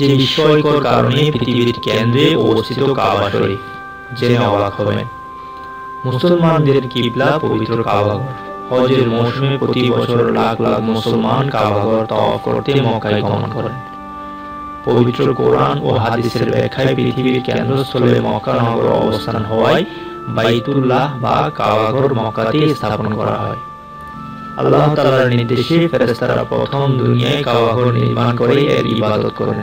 যে বিস্ময়কর কারণে পৃথিবীর কেন্দ্রে অবস্থিত কাবা শরীফ জেনে অবাক হবেন মুসলমানদের কিবলা পবিত্র কাবাঘর হজের মৌসুমে প্রতি বছর লাখ লাখ মুসলমান কাবাঘর তওয়াফ করতে মক্কায় গমন করেন। পবিত্র কোরআন ও হাদিসের ব্যাখ্যায় পৃথিবীর কেন্দ্রস্থলে মক্কা নগর অবস্থান হওয়ায় বাইতুল্লাহ বা কাবাঘর মক্কাতে স্থাপন করা হয়। আল্লাহ তাআলার নির্দেশে ফেরেশতারা প্রথম দুনিয়ায় কাবাঘর নির্মাণ করে এর ইবাদত করেন।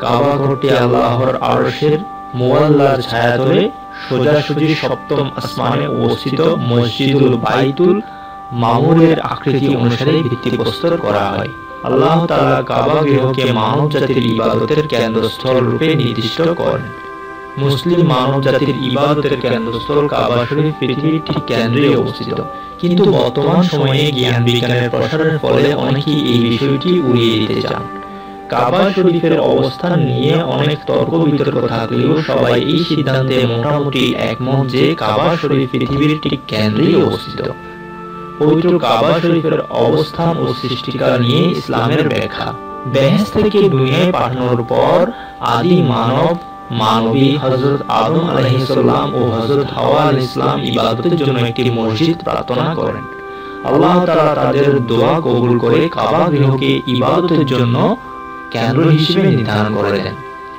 কাবাঘরটি আল্লাহর আরশের মুআল্লার ছায়াতলে সোজাসুজি সপ্তম আসমানে অবস্থিত মসজিদুল বাইতুল মামুরের আকৃতি অনুসারে ভিত্তিপ্রস্তর করা হয়। আল্লাহ তাআলা কাবা গৃহকে মানব জাতির ইবাদতের কেন্দ্রস্থল রূপে নির্দিষ্ট করেন। মুসলিম মানব জাতির ইবাদতের কেন্দ্রস্থল কাবা শরীফ পৃথিবীর ঠিক কেন্দ্রে অবস্থিত। কিন্তু বর্তমান সময়ে জ্ঞান বিজ্ঞানের প্রসারের ফলে অনেকেই এই বিষয়টি উড়িয়ে দিতে চান। কাবা শরীফের অবস্থান নিয়ে অনেক তর্ক বিতর্ক থাকলেও সবাই এই সিদ্ধান্তে মোটামুটি একমত যে কাবা শরীফ পৃথিবীর ঠিক কেন্দ্রেই অবস্থিত। পবিত্র কাবা শরীফের অবস্থান ও সৃষ্টিকার নিয়ে ইসলামের ব্যাখ্যা। বেহেস থেকে দুনিয়ায় পাঠানোর পর আদি মানব মানবী হজরত আদম আলাইহিসসালাম ও হজরত হাওয়া ইসলাম ইবাদতের জন্য একটি মসজিদ প্রার্থনা করেন। আল্লাহ তাআলা তাদের দোয়া কবুল করে কাবা গৃহকে ইবাদতের জন্য কেন্দ্র হিসেবে নির্ধারণ করে দেন।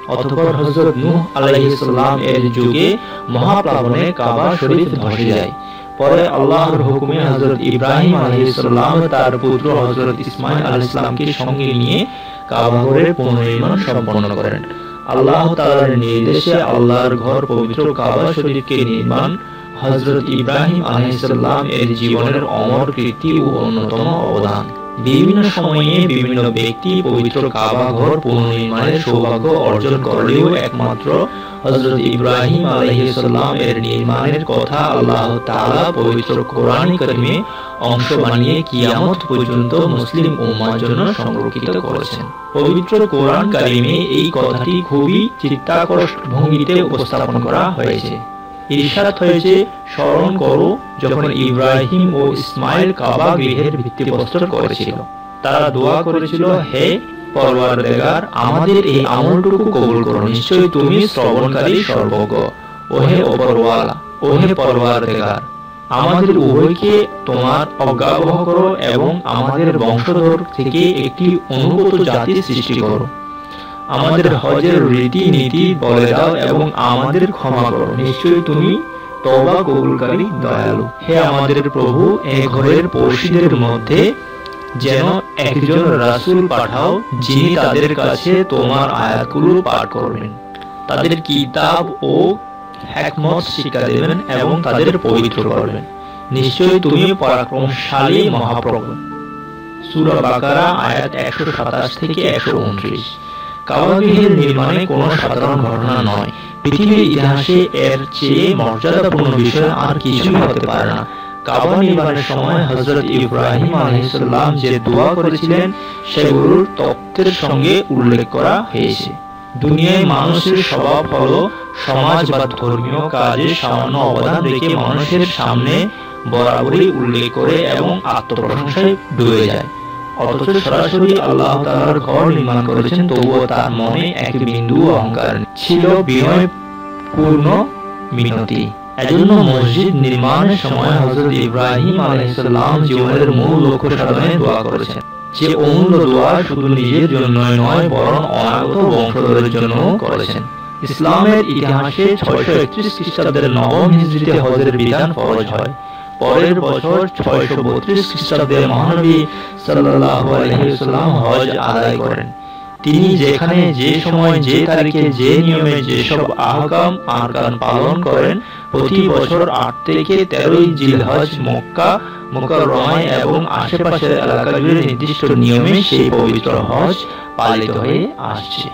অতঃপর হজরত নূহ আলাইহিসসালাম এর যুগে মহাপ্লাবনে কাবা শরীফ ধসে যায়। পরে আল্লাহর হুকুমে হযরত ইব্রাহিম আলাইহিস সালাম তার পুত্র হযরত ইসমাঈল আলাইহিস সঙ্গে নিয়ে কাবা ঘরের পুনর্নির্মাণ সম্পন্ন করেন। আল্লাহ তালার নির্দেশে আল্লাহর ঘর পবিত্র কাবা শরীফকে নির্মাণ হজরত ইব্রাহিম আলাইসাল্লাম এর জীবনের অমর কৃতি ও অন্যতম অবদান। বিভিন্ন সময়ে বিভিন্ন ব্যক্তি পবিত্র কাবা ঘর পুনর্নির্মাণের সৌভাগ্য অর্জন করলেও একমাত্র হযরত ইব্রাহিম আলাইহিস নির্মাণের কথা আল্লাহ তাআলা পবিত্র কোরআন কারিমে অংশ বানিয়ে কিয়ামত পর্যন্ত মুসলিম উম্মার জন্য সংরক্ষিত করেছেন। পবিত্র কোরআন কারিমে এই কথাটি খুবই চিত্তাকর্ষক ভঙ্গিতে উপস্থাপন করা হয়েছে। ইরশাদ হয়েছে, স্মরণ করো, যখন ইব্রাহিম ও ইসমাইল কাবা গৃহের ভিত্তিপ্রস্তর করেছিল। তারা দোয়া করেছিল, হে পরওয়ারদেগার আমাদের এই আমলটুকু কবুল করো। তুমি শ্রবণকারী সর্বজ্ঞ। ওহে ওপরওয়ালা ওহে আমাদের উভয়কে তোমার অজ্ঞাবহ করো এবং আমাদের বংশধর থেকে একটি অনুগত জাতি সৃষ্টি করো। আমাদের হজের রীতি নীতি বলে দাও এবং আমাদের ক্ষমা করো। নিশ্চয়ই তুমি তবা কবুলকারী, দয়ালু। হে আমাদের প্রভু, এ ঘরের পড়শিদের মধ্যে যেন একজন রাসূল পাঠাও যিনি তাদের কাছে তোমার আয়াতগুলো পাঠ করবেন। তাদের কিতাব ও শিক্ষা দেবেন এবং তাদের পবিত্র করবেন। নিশ্চয়ই তুমি পরাক্রমশালী মহাপ্রভু। সূরা বাকারা, আয়াত একশো সাতাশ থেকে একশো উনত্রিশ। কাবাগৃহের নির্মাণে কোনো সাধারণ ঘটনা নয়। পৃথিবীর ইতিহাসে এর চেয়ে মর্যাদাপূর্ণ বিষয় আর কিছুই হতে পারে না। কাবা নির্মাণের সময় হযরত ইব্রাহিম আলাইহিসসালাম যে দোয়া করেছিলেন সেগুলোর তত্ত্বের সঙ্গে উল্লেখ করা হয়েছে। দুনিয়ায় মানুষের স্বভাব হলো সমাজ বা ধর্মীয় কাজে সামান্য অবদান রেখে মানুষের সামনে বরাবরই উল্লেখ করে এবং আত্মপ্রশংসায় ডুবে যায়। অথচ সরাসরি আল্লাহ তাআলার ঘর নির্মাণ করেছেন, তবুও তার মনে এক বিন্দু অহংকার ছিল বিনয় পূর্ণ মিনতি। এজন্য মসজিদ নির্মাণের সময় হযরত ইব্রাহিম আলাইহিস সালাম জীবনের মূল লক্ষ্য সাধনে দোয়া করেছেন যে অমূল্য দোয়া শুধু নিজের জন্যই নয়, বরং অনাগত বংশধরের জন্য করেছেন। ইসলামের ইতিহাসে ছয়শো একত্রিশ খ্রিস্টাব্দের নবম হিজরিতে হজের বিধান ফরজ হয়। পরের বছর ছয়শো বত্রিশ খ্রিস্টাব্দে মহানবী সাল্লাহ আলহিসাল্লাম হজ আদায় করেন। তিনি যেখানে যে সময়, যে তারিখে, যে নিয়মে যেসব আহকাম, আরকান পালন করেন প্রতি বছর আট থেকে তেরোই জিলহজ মক্কা মোকাররমায় এবং আশেপাশের এলাকাগুলির নির্দিষ্ট নিয়মে সেই পবিত্র হজ পালিত হয়ে আসছে।